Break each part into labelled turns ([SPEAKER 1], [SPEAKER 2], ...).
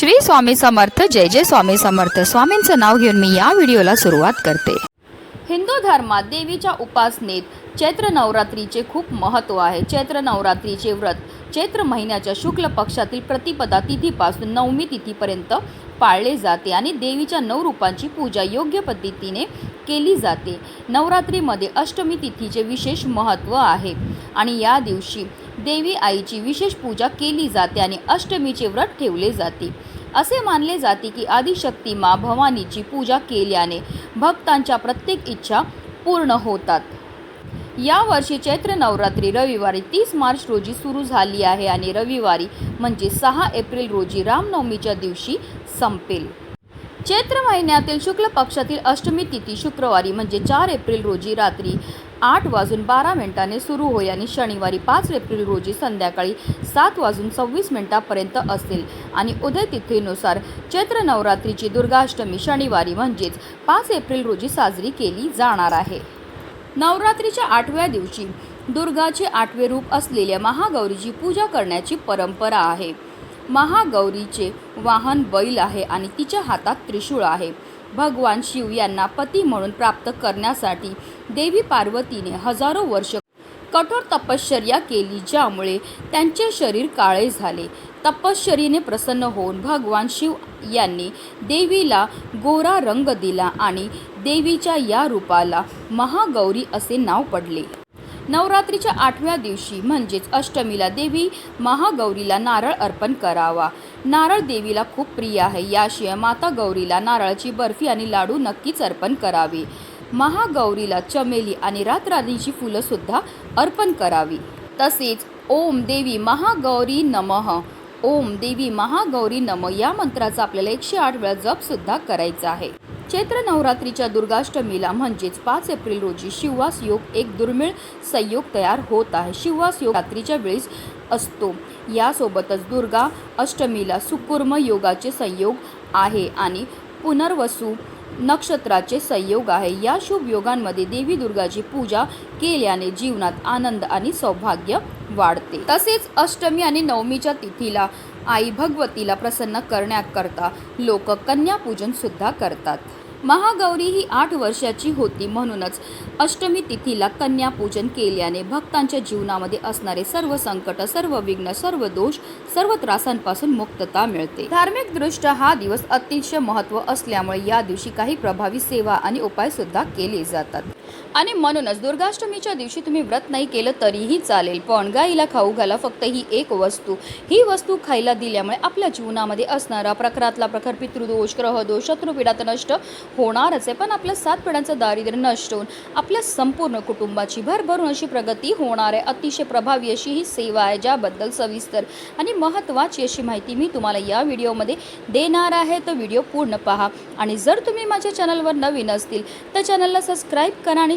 [SPEAKER 1] श्री स्वामी समर्थ जय जय स्वामी समर्थ. स्वामींचं नाव घेऊन मी या व्हिडिओला सुरुवात करते. हिंदू धर्मात देवीच्या उपासनेत चैत्र नवरात्रीचे खूप महत्त्व आहे. चैत्र नवरात्रीचे व्रत चैत्र महिन्याच्या शुक्ल पक्षातील प्रतिपदा तिथीपासून नवमी तिथीपर्यंत पाळले जाते आणि देवीच्या नऊ रूपांची पूजा योग्य पद्धतीने केली जाते. नवरात्रीमध्ये अष्टमी तिथीचे विशेष महत्त्व आहे आणि या दिवशी देवी आईची विशेष पूजा केली जाते आणि अष्टमीचे व्रत ठेवले जाते. असे मानले जाते की आदिशक्ती मा भवानीची पूजा केल्याने भक्तांच्या प्रत्येक इच्छा पूर्ण होतात. यावर्षी चैत्र नवरात्री रविवारी तीस मार्च रोजी सुरू झाली आहे आणि रविवारी म्हणजे सहा एप्रिल रोजी रामनवमीच्या दिवशी संपेल. चैत्र महिन्यातील शुक्ल पक्षातील अष्टमी तिथी शुक्रवारी म्हणजे चार एप्रिल रोजी रात्री आठ वाजून बारा मिनिटाने सुरू होईल आणि शनिवारी पाच एप्रिल रोजी संध्याकाळी सात वाजून सव्वीस मिनिटापर्यंत असेल. आणि उदय तिथीनुसार चैत्र नवरात्रीची दुर्गाष्टमी शनिवारी म्हणजेच पाच एप्रिल रोजी साजरी केली जाणार आहे. नवरात्रीच्या आठव्या दिवशी दुर्गाचे आठवे रूप असलेल्या महागौरीची पूजा करण्याची परंपरा आहे. महागौरीचे वाहन बैल आहे आणि तिच्या हातात त्रिशूळ आहे. भगवान शिव यांना पती म्हणून प्राप्त करण्यासाठी देवी पार्वतीने हजारो वर्ष कठोर तपश्चर्या केली ज्यामुळे त्यांचे शरीर काळे झाले. तपश्चरीने प्रसन्न होऊन भगवान शिव यांनी देवीला गोरा रंग दिला आणि देवीच्या या रूपाला महागौरी असे नाव पडले. नवरात्रीच्या आठव्या दिवशी म्हणजेच अष्टमीला देवी महागौरीला नारळ अर्पण करावा. नारळ देवीला खूप प्रिय आहे. याशिवाय माता गौरीला नारळाची बर्फी आणि लाडू नक्कीच अर्पण करावे. महागौरीला चमेली आणि रातराणीची फुलंसुद्धा अर्पण करावी. तसेच ओम देवी महागौरी नमः. ओम देवी महागौरी नम या मंत्राचा आपल्याला एकशे आठ वेळा जपसुद्धा करायचा आहे. चैत्र नवरात्रीच्या दुर्गाष्टमीला म्हणजेच पाच एप्रिल रोजी शिववास योग एक दुर्मिळ संयोग तयार होत आहे. शिववास योग रात्रीच्या वेळेस असतो. यासोबतच दुर्गा अष्टमीला सुकुर्म योगाचे संयोग आहे आणि पुनर्वसू नक्षत्राचे संयोग आहे. या शुभ योगांमध्ये देवी दुर्गाची पूजा केल्याने जीवनात आनंद आणि सौभाग्य वाढते. तसेच अष्टमी आणि नवमीच्या तिथीला आई भगवतीला प्रसन्न करण्याकरता लोक कन्यापूजन सुद्धा करतात. महागौरी ही आठ वर्षाची होती म्हणूनच अष्टमी तिथीला कन्यापूजन केल्याने भक्तांच्या जीवनामध्ये असणारे सर्व संकट सर्व विघ्न सर्व दोष सर्व त्रासांपासून मुक्तता मिळते. धार्मिक दृष्ट्या हा दिवस अतिशय महत्त्व असल्यामुळे या दिवशी काही प्रभावी सेवा आणि उपाय सुद्धा केले जातात. आणि म्हणूनच दुर्गाष्टमीच्या दिवशी तुम्ही व्रत नाही केलं तरीही चालेल पण गाईला खाऊ घाला फक्त ही एक वस्तू. ही वस्तू खायला दिल्यामुळे आपल्या जीवनामध्ये असणारा प्रखरातला प्रखर पितृदोष ग्रहदोष शत्रुपीडा तर नष्ट होणारच आहे. पण आपल्या सात पिढ्यांचं दारिद्र्य नष्ट होऊन आपल्या संपूर्ण कुटुंबाची भरभरून अशी प्रगती होणार आहे. अतिशय प्रभावी अशी ही सेवा आहे ज्याबद्दल सविस्तर आणि महत्त्वाची अशी माहिती मी तुम्हाला या व्हिडिओमध्ये देणार आहे. तर व्हिडिओ पूर्ण पहा. आणि जर तुम्ही माझ्या चॅनलवर नवीन असतील तर चॅनलला सबस्क्राईब करा आणि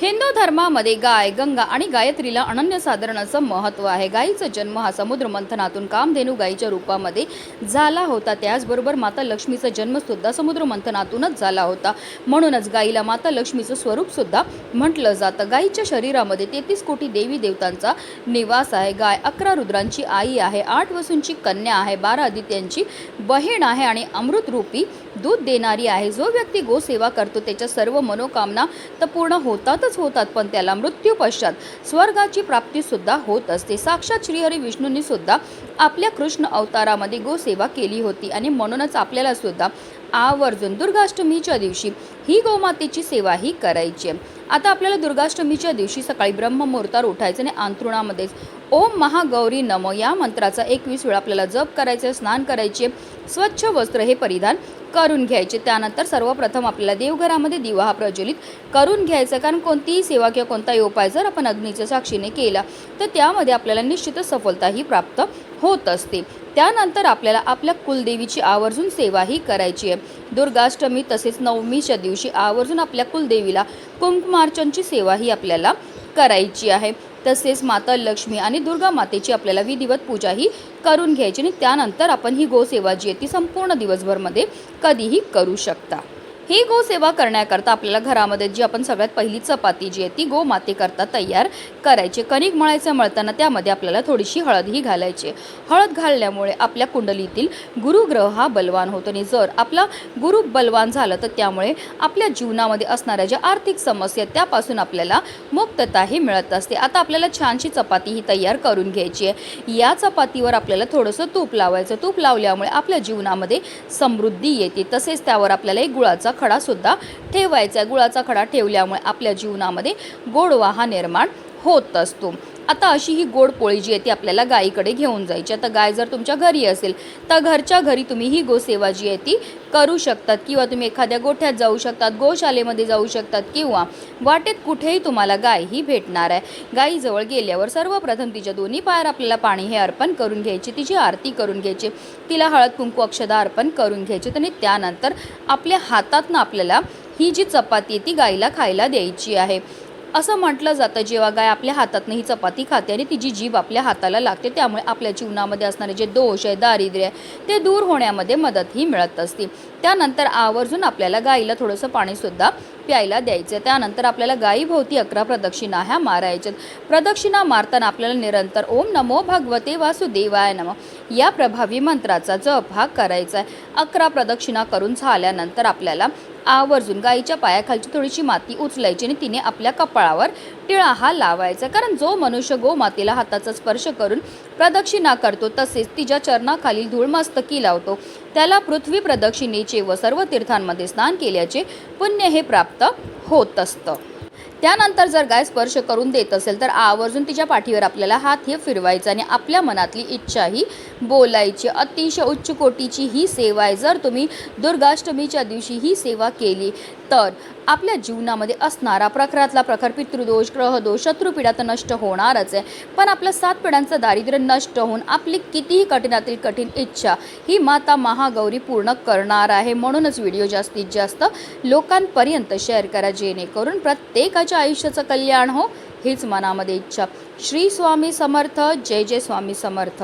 [SPEAKER 1] हिंदू धर्मामध्ये गाय गंगा आणि गायत्रीला अनन्यसाधारण असं महत्त्व आहे. गायीचा जन्म हा समुद्र मंथनातून कामधेनू गायीच्या रूपामध्ये झाला होता. त्याचबरोबर माता लक्ष्मीचा जन्मसुद्धा समुद्र मंथनातूनच झाला होता. म्हणूनच गायीला माता लक्ष्मीचं स्वरूपसुद्धा म्हटलं जातं. गायीच्या शरीरामध्ये तेहतीस कोटी देवी देवतांचा निवास आहे. गाय अकरा रुद्रांची आई आहे. आठ वसूंची कन्या आहे. बारा आदित्यांची बहीण आहे आणि अमृतरूपी दूध देणारी आहे. जो व्यक्ती गोसेवा करतो त्याच्या सर्व मनोकामना तर पूर्ण होतातच होतात पण त्याला मृत्यू पश्चात स्वर्गाची प्राप्तीसुद्धा होत असते. साक्षात श्रीहरी विष्णूंनी सुद्धा आपल्या कृष्ण अवतारामध्ये गोसेवा केली होती आणि म्हणूनच आपल्याला सुद्धा आवर्जून दुर्गाष्टमीच्या दिवशी ही गोमातेची सेवा ही करायची आता आपल्याला दुर्गाष्टमीच्या दिवशी सकाळी ब्रह्ममुहूर्तावर उठायचं आणि अंथरुणामध्येच ओम महागौरी नम या मंत्राचा एकवीस वेळा आपल्याला जप करायचं स्नान करायचे स्वच्छ वस्त्र हे परिधान करून घ्यायचे. त्यानंतर सर्वप्रथम आपल्याला देवघरामध्ये दिवा हा प्रज्वलित करून घ्यायचा. कारण कोणतीही सेवा किंवा कोणताही उपाय जर आपण अग्नीच्या साक्षीने केला तर त्यामध्ये आपल्याला निश्चितच सफलताही प्राप्त होत असते. त्यानंतर आपल्याला आपल्या कुलदेवीची आवर्जून सेवाही करायची आहे. दुर्गाष्टमी तसेच नवमीच्या दिवशी आवर्जून आपल्या कुलदेवीला कुंकुमार्चनची सेवाही आपल्याला करायची आहे. तसेच माता लक्ष्मी आणि दुर्गा मातेची आपल्याला विधिवत पूजाही करून घ्यायची आणि त्यानंतर आपण ही गोसेवा जी आहे ती संपूर्ण दिवसभरमध्ये कधीही करू शकता. ही गोसेवा करण्याकरता आपल्याला घरामध्ये जी आपण सगळ्यात पहिली चपाती जी आहे ती गोमातेकरता तयार करायची. कणिक मळायचं मळताना त्यामध्ये आपल्याला थोडीशी हळदही घालायची. हळद घालण्यामुळे आपल्या कुंडलीतील गुरुग्रह हा बलवान होतो आणि जर आपला गुरु बलवान झालं तर त्यामुळे आपल्या जीवनामध्ये असणाऱ्या ज्या आर्थिक समस्या आहेत त्यापासून आपल्याला मुक्तताही मिळत असते. आता आपल्याला छानशी चपाती ही तयार करून घ्यायची आहे. या चपातीवर आपल्याला थोडंसं तूप लावायचं. तूप लावल्यामुळे आपल्या जीवनामध्ये समृद्धी येते. तसेच त्यावर आपल्याला एक गुळाचा खडासुद्धा ठेवायचा आहे. गुळाचा खडा ठेवल्यामुळे आपल्या जीवनामध्ये गोडवा हा निर्माण होत असतो. आता अशी ही गोड पोळी जी आहे ती आपल्याला गायीकडे घेऊन जायची. आता गाय जर तुमच्या घरी असेल तर घरच्या घरी तुम्ही ही गोसेवा जी आहे ती करू शकतात किंवा तुम्ही एखाद्या गोठ्यात जाऊ शकतात गोशालेमध्ये जाऊ शकतात किंवा वाटेत कुठेही तुम्हाला गाय ही भेटणार आहे. गायीजवळ गेल्यावर सर्वप्रथम तिच्या दोन्ही पायावर आपल्याला पाणी हे अर्पण करून घ्यायचे तिची आरती करून घ्यायची तिला हळद कुंकू अक्षदा अर्पण करून घ्यायचे आणि त्यानंतर आपल्या हातातनं आपल्याला ही जी चपाती आहे ती गाईला खायला द्यायची आहे. असं म्हटलं जातं जेव्हा गाय आपल्या हातातनं ही चपाती खाते आणि तिची जीभ आपल्या हाताला लागते त्यामुळे आपल्या जीवनामध्ये असणारे जे दोष आहे दारिद्र्य आहे ते दूर होण्यामध्ये मदतही मिळत असते. त्यानंतर आवर्जून आपल्याला गाईला थोडंसं पाणीसुद्धा प्यायला द्यायचं त्यानंतर आपल्याला गायीभोवती अकरा प्रदक्षिणा ह्या मारायच्यात. प्रदक्षिणा मारताना आपल्याला निरंतर ओम नमो भगवते वासुदेवाय नम या प्रभावी मंत्राचा जप हा करायचा आहे अकरा प्रदक्षिणा करून झाल्यानंतर आपल्याला आवर्जून गाईच्या पायाखालची थोडीशी माती उचलायची आणि तिने आपल्या कपाळावर टिळा हा लावायचा. कारण जो मनुष्य गोमातेला हाताचा स्पर्श करून प्रदक्षिणा करतो तसेच तिच्या चरणाखालील धूळ मस्तकी लावतो. त्याला पृथ्वी प्रदक्षिणेचे व सर्व तीर्थांमध्ये स्नान केल्याचे पुण्य हे प्राप्त होत असतं. त्यानंतर जर गाय स्पर्श करून देत असेल तर आवर्जून तिच्या पाठीवर आपल्याला हात हे फिरवायचा आणि आपल्या मनातली इच्छा ही बोलायची. अतिशय उच्च कोटीची ही सेवा आहे. जर तुम्ही दुर्गाष्टमीच्या दिवशी ही सेवा केली तर आपल्या जीवनामध्ये असणारा प्रखरातला प्रखर पितृदोष ग्रहदोष शत्रुपिढा तर नष्ट होणारच आहे. पण आपलं सात पिढ्यांचं दारिद्र्य नष्ट होऊन आपली कितीही कठीणातील कठीण इच्छा ही माता महागौरी पूर्ण करणार आहे म्हणूनच व्हिडिओ जास्तीत जास्त लोकांपर्यंत शेअर करा जेणेकरून प्रत्येकाच्या आयुष्याचं कल्याण हो हीच मनामध्ये इच्छा. श्री स्वामी समर्थ जय जय स्वामी समर्थ.